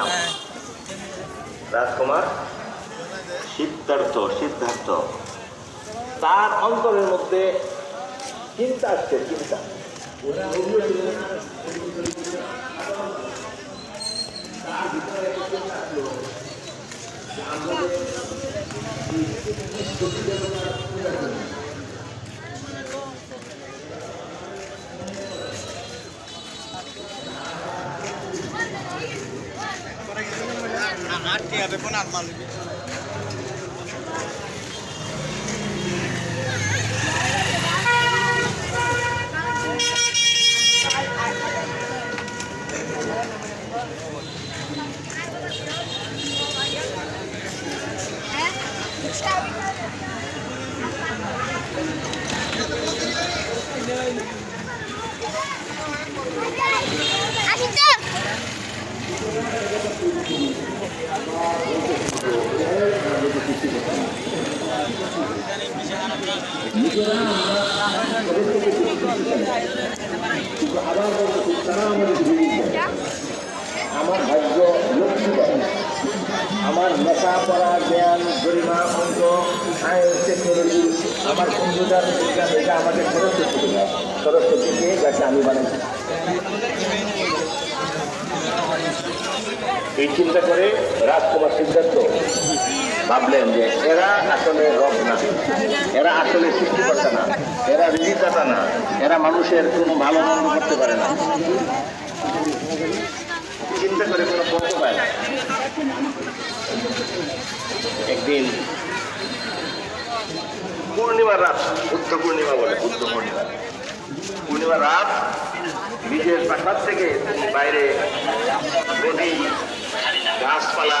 নাম রাজকুমার সিদ্ধার্থ সিদ্ধার্থ। তার অন্তরের মধ্যে চিন্তা আসছে চিন্তা। আসিতে আমার ভাগ্য লক্ষ্মীবাড়ি আমার লেখাপড়া জ্ঞান, গরিমা অঙ্ক সায়েন্স, টেকনোলজি, আমার কম্পিউটার বিজ্ঞান এটা আমাদের সরস্বতী সরস্বতীকে যাকে আমি বানাইছি এই চিন্তা করে রাজকুমার সিদ্ধার্থ ভাবলেন যে এরা আসলে রব না। এরা আসলে সৃষ্টি সৃষ্টিকর্তা না। এরা রিজিদাতা না। এরা মানুষের কোনো ভালো মন্দ করতে পারে না। চিন্তা করে কোনো পক্ষ পায় না। একদিন পূর্ণিমার রাত, বুদ্ধ পূর্ণিমা বলে, বুদ্ধ পূর্ণিমা। পূর্ণিমার রাত নিজের প্রাসাদ থেকে তিনি বাইরে নদী, গাছপালা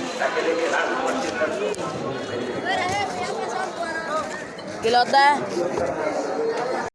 সিদ্ধার্থ Kilota.